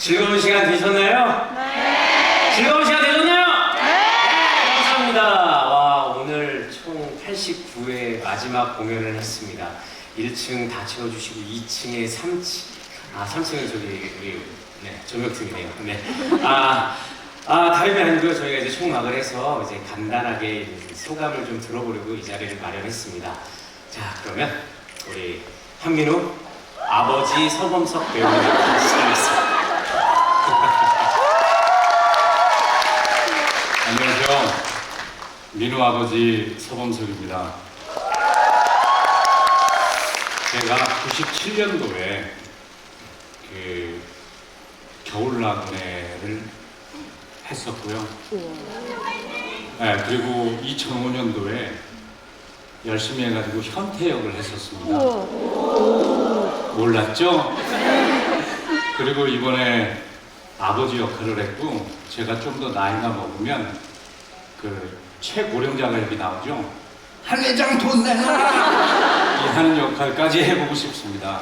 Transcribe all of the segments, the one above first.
즐거운 시간 되셨나요? 네. 즐거운 시간 되셨나요? 네. 감사합니다. 와, 오늘 총 89회 마지막 공연을 했습니다. 1층 다 채워주시고 2층에 3층, 아 3층은 저기 우리 네, 조명팀이네요. 네. 아, 아 다름이 아니고요. 저희가 이제 총막을 해서 이제 간단하게 소감을 좀 들어보려고 이 자리를 마련했습니다. 자, 그러면 우리 한민우 아버지 서범석 배우님 시작하겠습니다. 민우 아버지 서범석입니다. 제가 97년도에 그 겨울 나그네를 했었고요. 네, 그리고 2005년도에 열심히 해가지고 현태역을 했었습니다. 몰랐죠? 그리고 이번에 아버지 역할을 했고 제가 좀 더 나이가 먹으면 그 최고령자가 여기 나오죠. 한 회장 돈 내놔! 이 하는 역할까지 해보고 싶습니다.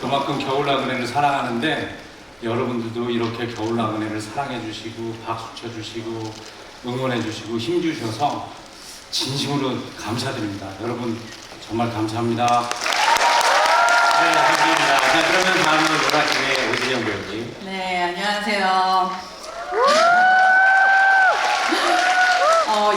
그만큼 겨울나그네를 사랑하는데 여러분들도 이렇게 겨울나그네를 사랑해 주시고 박수 쳐 주시고 응원해 주시고 힘 주셔서 진심으로 감사드립니다. 여러분 정말 감사합니다. 네, 감사합니다. 자, 그러면 다음은 노라팀의 오진영 배우님. 네, 안녕하세요. 어,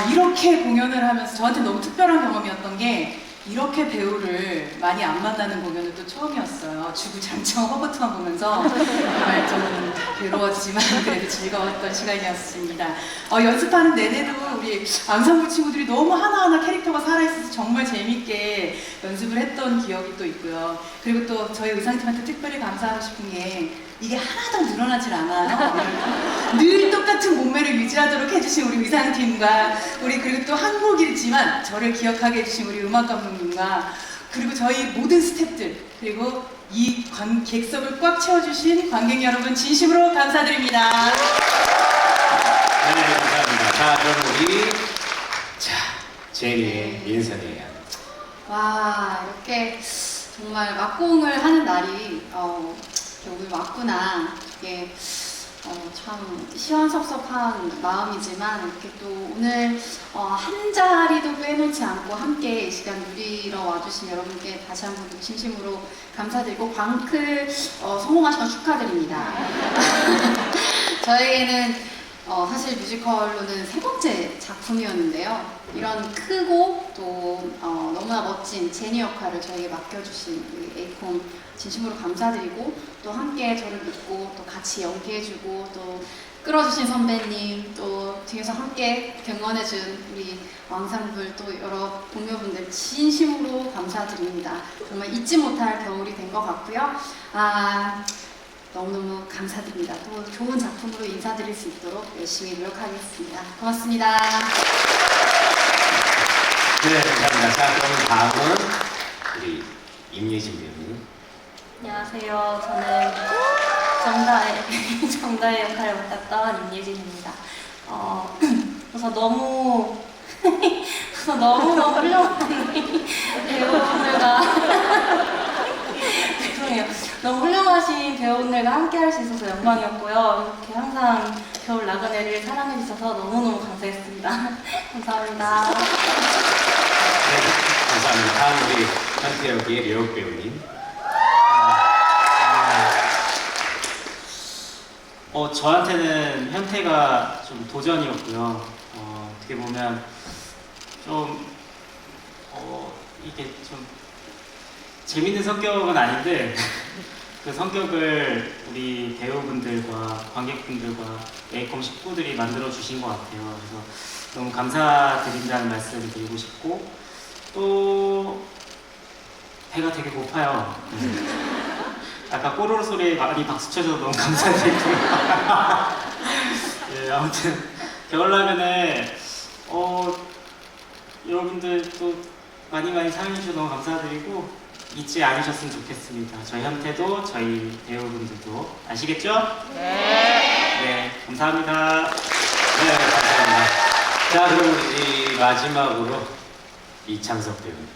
이렇게 공연을 하면서 저한테 너무 특별한 경험이었던 게 이렇게 배우를 많이 안 만나는 공연은 또 처음이었어요. 주구장창 허버트만 보면서 정말 좀 괴로웠지만 그래도 즐거웠던 시간이었습니다. 어, 연습하는 내내도 우리 앙상블 친구들이 너무 하나하나 캐릭터가 살아있어서 정말 재밌게 연습을 했던 기억이 또 있고요. 그리고 또 저희 의상팀한테 특별히 감사하고 싶은 게 이게 하나도 늘어나질 않아요. 늘 똑같은 몸매를 유지하도록 해주신 우리 의상팀과 우리 그리고 또 한국이지만 저를 기억하게 해주신 우리 음악 감독님과 그리고 저희 모든 스태프들 그리고 이 관, 객석을 꽉 채워주신 관객 여러분 진심으로 감사드립니다. 네, 감사합니다. 자, 그럼 우리 자 제니의 민선이에요. 와 이렇게 정말 막공을 하는 날이 어, 오늘 왔구나 이게 어, 참 시원섭섭한 마음이지만 이렇게 또 오늘 어, 한 자리도 빼놓지 않고 함께 이 시간 누리러 와주신 여러분께 다시 한번 또 진심으로 감사드리고 광클 어, 성공하신 거 축하드립니다. 저희는 어, 사실 뮤지컬로는 세 번째 작품이었는데요. 이런 크고 너무나 멋진 제니 역할을 저에게 맡겨주신 우리 에이콤 진심으로 감사드리고 또 함께 저를 믿고 또 같이 연기해주고 또 끌어주신 선배님 또 뒤에서 함께 경원해준 우리 왕상불 또 여러 동료분들 진심으로 감사드립니다. 정말 잊지 못할 겨울이 된 것 같고요. 아 너무너무 감사드립니다. 또 좋은 작품으로 인사드릴 수 있도록 열심히 노력하겠습니다. 고맙습니다. 네, 감사합니다. 자, 그럼 다음은 우리 임예진 배우님. 안녕하세요. 저는 정다의 정다의 역할을 맡았던 임예진입니다. 어, 그래서 너무 그래서 너무 너무 훌륭한 배우분들과 죄송해요. 너무 훌륭하신 배우분들과 함께 할 수 있어서 영광이었고요. 이렇게 항상 겨울 나그네를 사랑해 주셔서 너무 너무 감사했습니다. 감사합니다. 네, 감사합니다. 다음 우리 현태역의 려욱 배우님. 어, 저한테는 현태가 좀 도전이었고요. 어, 어떻게 보면 좀, 어, 이게 좀 재밌는 성격은 아닌데 그 성격을 우리 배우분들과 관객분들과 에이콤 식구들이 만들어 주신 것 같아요. 그래서 너무 감사드린다는 말씀을 드리고 싶고 또 배가 되게 고파요. 아까 꼬르르 소리에 많이 박수 쳐줘서 너무 감사드리고요. 예, 아무튼 겨울라면에 어, 여러분들 또 많이 많이 사랑해주셔서 너무 감사드리고 잊지 않으셨으면 좋겠습니다. 저희 현태도 저희 배우분들도 아시겠죠? 네. 네, 감사합니다. 네, 감사합니다. 자, 그럼 우리 마지막으로 이창석 배우님.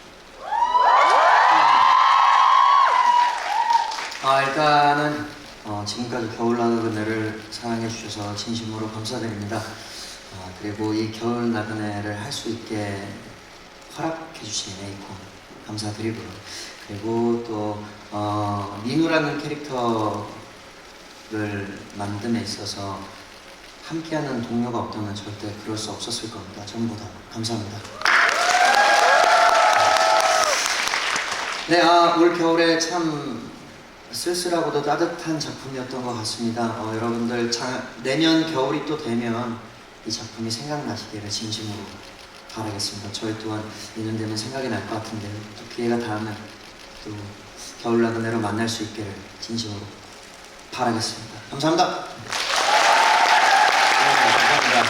아 일단은 어, 지금까지 겨울 나그네를 사랑해 주셔서 진심으로 감사드립니다. 어, 그리고 이 겨울 나그네를 할 수 있게 허락해 주신 에이콘 감사드리고요. 그리고 또 어, 민우라는 캐릭터를 만듦에 있어서 함께하는 동료가 없다면 절대 그럴 수 없었을 겁니다. 전부 다 감사합니다. 네, 아, 올 겨울에 참 쓸쓸하고도 따뜻한 작품이었던 것 같습니다. 어, 여러분들 자, 내년 겨울이 또 되면 이 작품이 생각나시기를 진심으로 바라겠습니다. 저희 또한 내년 되면 생각이 날 것 같은데 또 기회가 닿으면 또 겨울 나그네로 만날 수 있기를 진심으로 바라겠습니다. 감사합니다. 네, 감사합니다.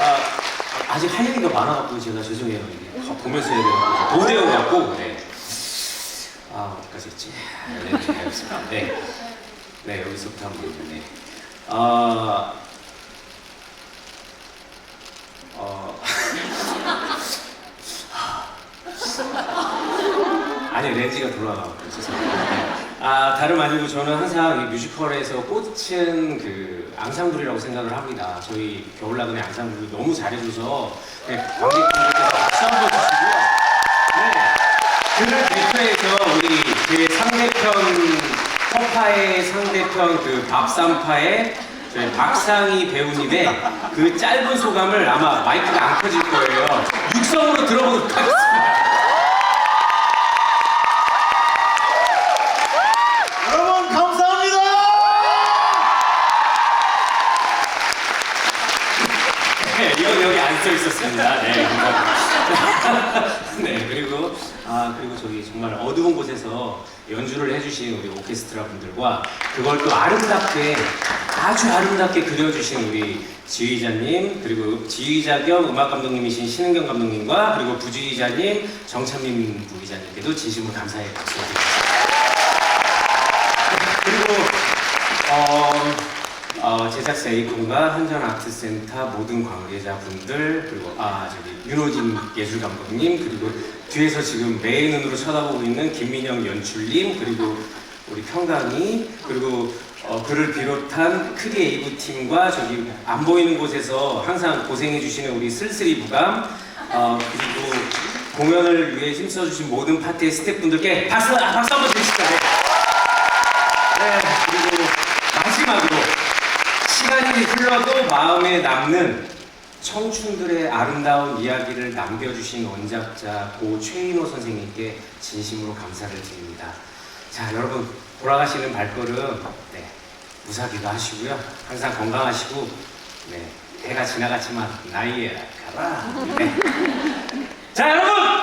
아, 아직 할 얘기가 많아갖고 제가 죄송해요. 이게 다 보면서 해야 돼갖고 도대어갖고 네. 아 어디까지 했지? 네, 네, 알겠습니다. 네, 네 여기서부터 하면 되겠네. 아, 어, 아니 렌즈가 돌아가고. 아 다름 아니고 저는 항상 이 뮤지컬에서 꽂힌 그 앙상블이라고 생각을 합니다. 저희 겨울나그네 앙상블이 너무 잘해줘서 네, 관객분들께서 박수 한번 주시고요. 네. 그를 대표해서 우리 그 상대편 허파의 상대편 그 밥상파의 저희 박상희 배우님의 그 짧은 소감을 아마 마이크가 안 켜질 거예요. 육성으로 들어보도록 하겠습니다. 여러분 감사합니다. 네, 이건 여기 안 써 있었습니다. 네, 감사합니다. 네, 그리고 아 그리고 저기 정말 어두운 곳에서 연주를 해주신 우리 오케스트라 분들과 그걸 또 아름답게 아주 아름답게 그려주신 우리 지휘자님 그리고 지휘자 겸 음악 감독님이신 신은경 감독님과 그리고 부지휘자님 정찬민 부기자님께도 진심으로 감사의 박수 드립니다. 제작사 에이콘과 한전아트센터 모든 관계자분들 그리고 아 저기 윤호진 예술 감독님 그리고 뒤에서 지금 매의 눈으로 쳐다보고 있는 김민영 연출님 그리고 우리 평강이 그리고 어, 그를 비롯한 크리에이브 팀과 저기 안 보이는 곳에서 항상 고생해 주시는 우리 쓸쓸이 부감 어, 그리고 공연을 위해 힘써 주신 모든 파티의 스태프분들께 박수 아, 박수 한번 주시죠. 네. 네, 그리고 마지막으로 흘러도 마음에 남는 청춘들의 아름다운 이야기를 남겨주신 원작자 고 최인호 선생님께 진심으로 감사를 드립니다. 자, 여러분 돌아가시는 발걸음 네, 무사기도 하시고요. 항상 건강하시고 네, 해가 지나갔지만 나이에 가라. 네. 자, 여러분